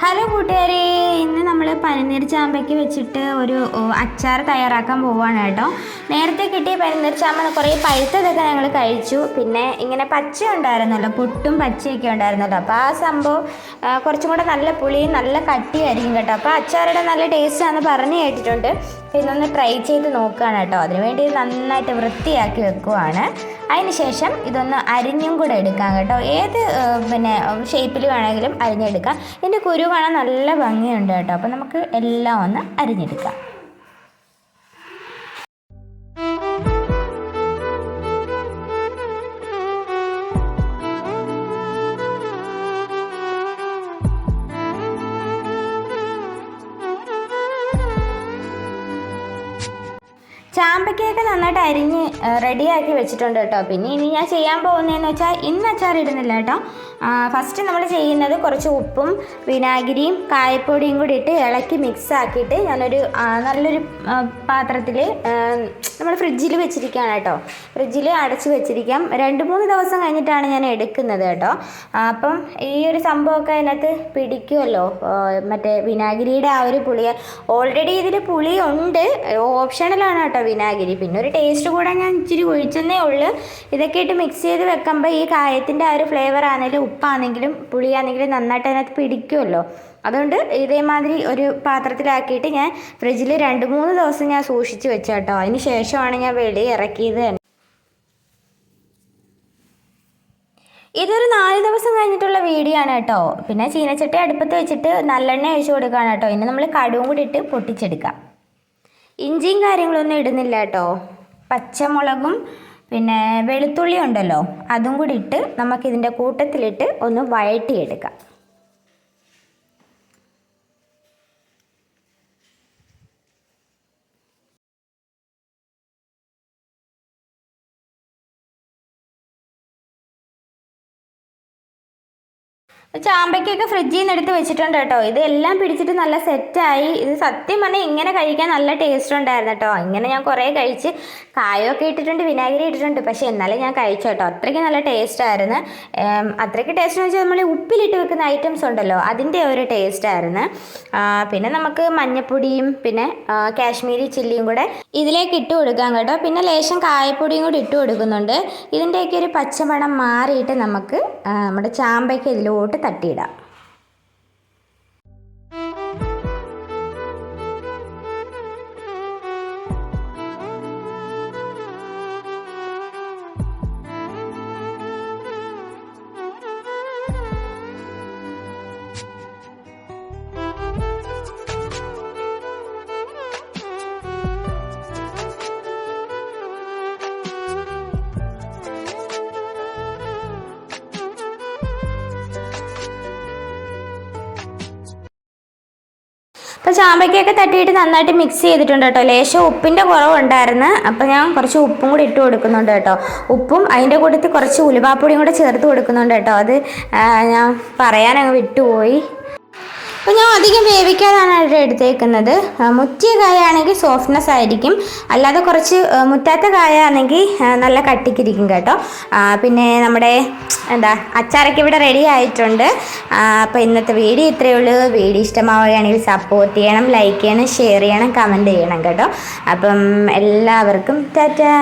Hello കൂട്ടുകാരെ ഇന്ന് നമ്മൾ പനിനീർ ചാമ്പയ്ക്ക് വെച്ചിട്ട് ഒരു അച്ചാർ തയ്യാറാക്കാൻ പോവുകയാണ് കേട്ടോ. നേരത്തെ കിട്ടിയ പനിനീർ ചാമ്പ കുറേ പഴുത്തതൊക്കെ ഞങ്ങൾ കഴിച്ചു. പിന്നെ ഇങ്ങനെ പച്ച ഉണ്ടായിരുന്നല്ലോ പൊട്ടും പച്ചയൊക്കെ ഉണ്ടായിരുന്നല്ലോ. അപ്പോൾ ആ സംഭവം കുറച്ചും കൂടെ നല്ല പുളിയും നല്ല കട്ടിയായിരിക്കും കേട്ടോ. അപ്പോൾ അച്ചാറുടെ നല്ല ടേസ്റ്റാണെന്ന് പറഞ്ഞു കേട്ടിട്ടുണ്ട്. പിന്നെ ഒന്ന് ട്രൈ ചെയ്ത് നോക്കുകയാണ് കേട്ടോ. അതിനുവേണ്ടി വേണ്ടി നന്നായിട്ട് വൃത്തിയാക്കി വെക്കുവാണ്. അതിനുശേഷം ഇതൊന്ന് അരിഞ്ഞും കൂടെ എടുക്കാം കേട്ടോ. ഏത് പിന്നെ ഷേപ്പിൽ വേണമെങ്കിലും അരിഞ്ഞെടുക്കാം. ഇതിന്റെ കുരു കാണാൻ നല്ല ഭംഗിയുണ്ട് കേട്ടോ. അപ്പോൾ നമുക്ക് എല്ലാം ഒന്ന് അരിഞ്ഞെടുക്കാം ചാമ്പയ്ക്കൊക്കെ നന്നായിട്ട് അരിഞ്ഞ് റെഡിയാക്കി വെച്ചിട്ടുണ്ട് കേട്ടോ. പിന്നെ ഇനി ഞാൻ ചെയ്യാൻ പോകുന്നതെന്ന് വെച്ചാൽ ഇന്ന് അച്ചാർ ഇടുന്നില്ല കേട്ടോ. ഫസ്റ്റ് നമ്മൾ ചെയ്യുന്നത് കുറച്ച് ഉപ്പും വിനാഗിരിയും കായപ്പൊടിയും കൂടി ഇട്ട് ഇളക്കി മിക്സ് ആക്കിയിട്ട് ഞാനൊരു നല്ലൊരു പാത്രത്തിൽ നമ്മൾ ഫ്രിഡ്ജിൽ വെച്ചിരിക്കുകയാണ് കേട്ടോ. ഫ്രിഡ്ജിൽ അടച്ച് വെച്ചിരിക്കാം. രണ്ട് മൂന്ന് ദിവസം കഴിഞ്ഞിട്ടാണ് ഞാൻ എടുക്കുന്നത് കേട്ടോ. അപ്പം ഈ ഒരു സംഭവമൊക്കെ അതിനകത്ത് പിടിക്കുമല്ലോ. മറ്റേ വിനാഗിരിയുടെ ആ ഒരു പുളി ഓൾറെഡി ഇതിൽ പുളി ഉണ്ട് ഓപ്ഷണലാണ് കേട്ടോ വിനാഗിരി. പിന്നെ ഒരു ടേസ്റ്റ് കൂടെ ഞാൻ ഇച്ചിരി ഒഴിച്ചെന്നേ ഉള്ളൂ. ഇതൊക്കെ ഇട്ട് മിക്സ് ചെയ്ത് വെക്കുമ്പോൾ ഈ കായത്തിന്റെ ആ ഒരു ഫ്ലേവർ ആണെങ്കിലും ഉപ്പാണെങ്കിലും പുളിയാണെങ്കിലും നന്നായിട്ട് അതിനകത്ത് പിടിക്കുമല്ലോ. അതുകൊണ്ട് ഇതേമാതിരി ഒരു പാത്രത്തിലാക്കിയിട്ട് ഞാൻ ഫ്രിഡ്ജിൽ രണ്ട് മൂന്ന് ദിവസം ഞാൻ സൂക്ഷിച്ച് വെച്ച കേട്ടോ അതിന് ശേഷമാണ് ഞാൻ വെളിയിൽ ഇറക്കിയത് തന്നെ. ഇതൊരു നാല് ദിവസം കഴിഞ്ഞിട്ടുള്ള വീഡിയോ ആണ് കേട്ടോ. പിന്നെ ചീനച്ചട്ടി അടുപ്പത്ത് വെച്ചിട്ട് നല്ലെണ്ണ ഒഴിച്ച് കൊടുക്കുകയാണ് കേട്ടോ. ഇനി നമ്മൾ കടുവും കൂടി ഇട്ട് പൊട്ടിച്ചെടുക്കാം. ഇഞ്ചിയും കാര്യങ്ങളൊന്നും ഇടുന്നില്ല കേട്ടോ. പച്ചമുളകും പിന്നെ വെളുത്തുള്ളി ഉണ്ടല്ലോ അതും കൂടി ഇട്ട് നമുക്കിതിന്റെ കൂട്ടത്തിലിട്ട് ഒന്ന് വഴറ്റിയെടുക്കാം. ചാമ്പയ്ക്കൊക്കെ ഫ്രിഡ്ജിൽ നിന്ന് എടുത്ത് വെച്ചിട്ടുണ്ട് കേട്ടോ. ഇതെല്ലാം പിടിച്ചിട്ട് നല്ല സെറ്റായി ഇത് സത്യം പറഞ്ഞാൽ ഇങ്ങനെ കഴിക്കാൻ നല്ല ടേസ്റ്റ് ഉണ്ടായിരുന്നു കേട്ടോ. ഇങ്ങനെ ഞാൻ കുറേ കഴിച്ച് കായൊക്കെ ഇട്ടിട്ടുണ്ട് വിനാഗിരി ഇട്ടിട്ടുണ്ട്. പക്ഷേ എന്നാലും ഞാൻ കഴിച്ചു കേട്ടോ. അത്രയ്ക്ക് നല്ല ടേസ്റ്റ് ആയിരുന്നു. അത്രയ്ക്ക് ടേസ്റ്റ് എന്ന് വെച്ചാൽ നമ്മൾ ഉപ്പിലിട്ട് വെക്കുന്ന ഐറ്റംസ് ഉണ്ടല്ലോ അതിന്റെ ഒരു ടേസ്റ്റ് ആയിരുന്നു. പിന്നെ നമുക്ക് മഞ്ഞപ്പൊടിയും പിന്നെ കാശ്മീരി ചില്ലിയും കൂടെ ഇതിലേക്ക് ഇട്ട് കൊടുക്കാം കേട്ടോ. പിന്നെ ലേശം കായപ്പൊടിയും കൂടി ഇട്ട് കൊടുക്കുന്നുണ്ട്. ഇതിന്റെയൊക്കെ ഒരു പച്ചമണം മാറിയിട്ട് നമുക്ക് നമ്മുടെ ചാമ്പയ്ക്ക് ഇതിലോട്ട് തട്ടിയിടാം അപ്പോൾ ചാമ്പയ്ക്കൊക്കെ തട്ടിയിട്ട് നന്നായിട്ട് മിക്സ് ചെയ്തിട്ടുണ്ട് കേട്ടോ. ലേശം ഉപ്പിന്റെ കുറവുണ്ടായിരുന്നു. അപ്പോൾ ഞാൻ കുറച്ച് ഉപ്പും കൂടി ഇട്ട് കൊടുക്കുന്നുണ്ട് കേട്ടോ. ഉപ്പും അതിന്റെ കൂട്ടത്തിൽ കുറച്ച് ഉലുവാപ്പൊടിയും കൂടെ ചേർത്ത് കൊടുക്കുന്നുണ്ട് കേട്ടോ. അത് ഞാൻ പറയാനങ്ങ് വിട്ടുപോയി. അപ്പോൾ ഞാൻ അധികം വേവിക്കാനാണ് ഇവിടെ എടുത്തേക്കുന്നത്. മുറ്റിയ മുറ്റിയ കായാണെങ്കിൽ സോഫ്റ്റ്നെസ് ആയിരിക്കും. അല്ലാതെ കുറച്ച് മുറ്റാത്ത കായാണെങ്കിൽ ആണെങ്കിൽ നല്ല കട്ടിക്കിരിക്കും കേട്ടോ. പിന്നെ നമ്മുടെ എന്താ അച്ചാറൊക്കെ ഇവിടെ റെഡി ആയിട്ടുണ്ട്. അപ്പോൾ ഇന്നത്തെ വീഡിയോ ഇത്രയേ ഉള്ളൂ. വീഡിയോ ഇഷ്ടമാവുകയാണെങ്കിൽ സപ്പോർട്ട് ചെയ്യണം ലൈക്ക് ചെയ്യണം ഷെയർ ചെയ്യണം കമന്റ് ചെയ്യണം കേട്ടോ. അപ്പം എല്ലാവർക്കും ടാറ്റാ!